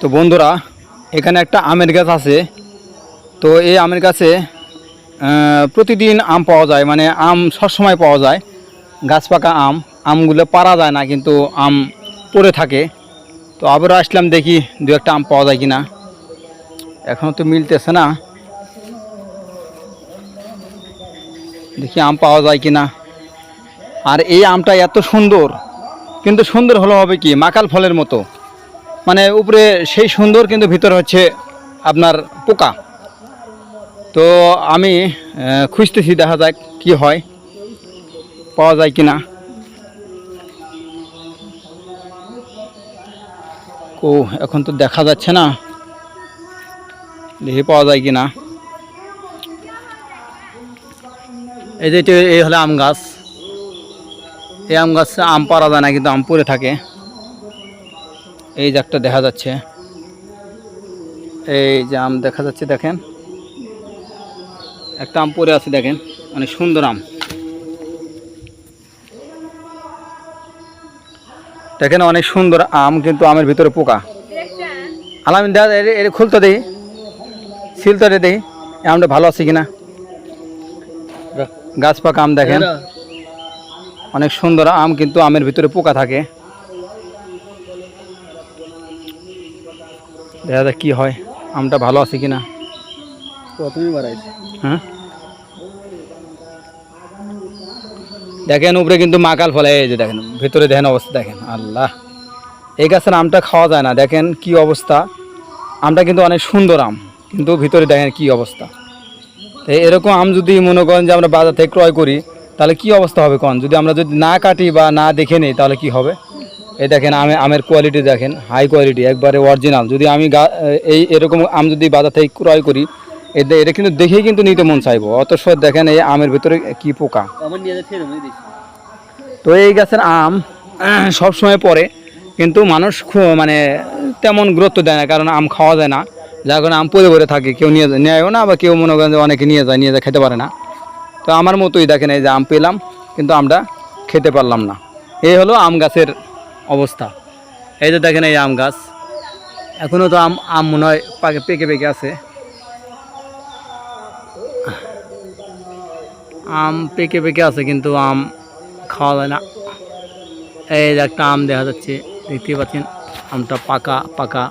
তো বন্ধুরা, এখানে একটা আমের গাছ আছে। তো এই আমের গাছে প্রতিদিন আম পাওয়া যায় মানে আম সবসময় পাওয়া যায়। গাছ পাকা আম, আমগুলো পারা যায় না, কিন্তু আম পড়ে থাকে। তো আবারও আসলাম দেখি দু একটা আম পাওয়া যায় কিনা। এখনও তো মিলতেছে না। দেখি আম পাওয়া যায় কিনা। আর এই আমটা এত সুন্দর, কিন্তু সুন্দর হলো হবে কি? মাকাল ফলের মতো। মানে উপরে সেই সুন্দর কিন্তু ভিতরে হচ্ছে আপনার পোকা। তো আমি খুঁজতেছি দেখা যাক কি হয়, পাওয়া যায় কি না ও, এখন তো দেখা যাচ্ছে না, দেখি পাওয়া যায় কি না এই যে এই হলো আম গাছ। এই আম গাছ আম পারা যায় না, কিন্তু আম পড়ে থাকে। এই যে একটা দেখা যাচ্ছে। এই যে আম দেখা যাচ্ছে দেখেন। একটা আম পড়ে আছে দেখেন। অনেক সুন্দর আম। দেখেন অনেক সুন্দর আম কিন্তু আমের ভিতরে পোকা। আলামিন দাদা এর খুলতে দেই। সিলতে দেই। আমটা ভালো আছে কিনা? গাছ পাকা আম দেখেন। অনেক সুন্দর আম কিন্তু আমের ভিতরে পোকা থাকে। দেখা যাক কি হয়। আমটা ভালো আছে কিনা? প্রথমেই বাড়াইছে হ্যাঁ? দেখেন উপরে কিন্তু মাকাল ফলে এই যে দেখেন ভিতরে দেখেন অবস্থা দেখেন আল্লাহ। এই গাছের আমটা খাওয়া যায় না। দেখেন কি অবস্থা। আমটা কিন্তু অনেক সুন্দর আম কিন্তু ভিতরে দেখেন কি অবস্থা। তো এরকম আম যদি মনে করেন যে আমরা বাজার থেকে ক্রয় করি তাহলে কি অবস্থা হবে কন? যদি আমরা যদি না কাটি বা না দেখে নিই তাহলে কি হবে? এই দেখেন আমে আমের কোয়ালিটি দেখেন হাই কোয়ালিটি একবারে অরিজিনাল যদি আমি এই এরকম আম যদি বাজার থেকে ক্রয় করি এটা এটা কিন্তু দেখেই কিন্তু নিতে মন চাইব। অথচ দেখেন এই আমের ভিতরে কি পোকা। তো এই গাছের আম সব সময় পরে কিন্তু মানুষ মানে তেমন গুরুত্ব দেয় না কারণ আম খাওয়া যায় না। যার কারণে আম পরে পরে থাকে কেউ নিয়ে যায় নেয়ও না বা কেউ মনে করেন যে অনেকে নিয়ে যায় নিয়ে যায় খেতে পারে না। তো আমার মতোই দেখেন এই যে আম পেলাম কিন্তু আমরা খেতে পারলাম না। এই হলো আম গাছের অবস্থা। এই যে দেখেন এই আম গাছ। এখনও তো আম আম মনে হয় পাকে পেকে পেকে আছে। আম পেকে পেকে আছে কিন্তু আম খাওয়া যায় না। এই একটা আম দেখা যাচ্ছে, দেখতেই পাচ্ছেন, আমটা পাকা পাকা।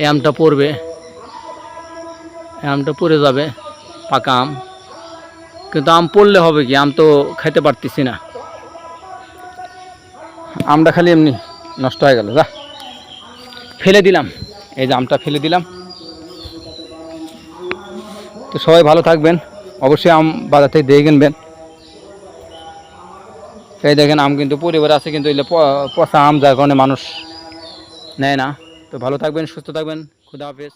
এই আমটা পড়বে। এই আমটা পড়ে যাবে, পাকা আম। কিন্তু আম পড়লে হবে কি? আম তো খাইতে পারতেছি না। আমটা খালি এমনি নষ্ট হয়ে গেল, যা। ফেলে দিলাম। এই যে আমটা ফেলে দিলাম। তো সবাই ভালো থাকবেন। অবশ্যই আম বাজার থেকে দিয়ে কিনবেন। এই দেখেন, আম কিন্তু পরিবার আছে, কিন্তু এগুলো পচা আম যার কারণে মানুষ নেয় না। তো ভালো থাকবেন, সুস্থ থাকবেন। খুদা হাফেজ।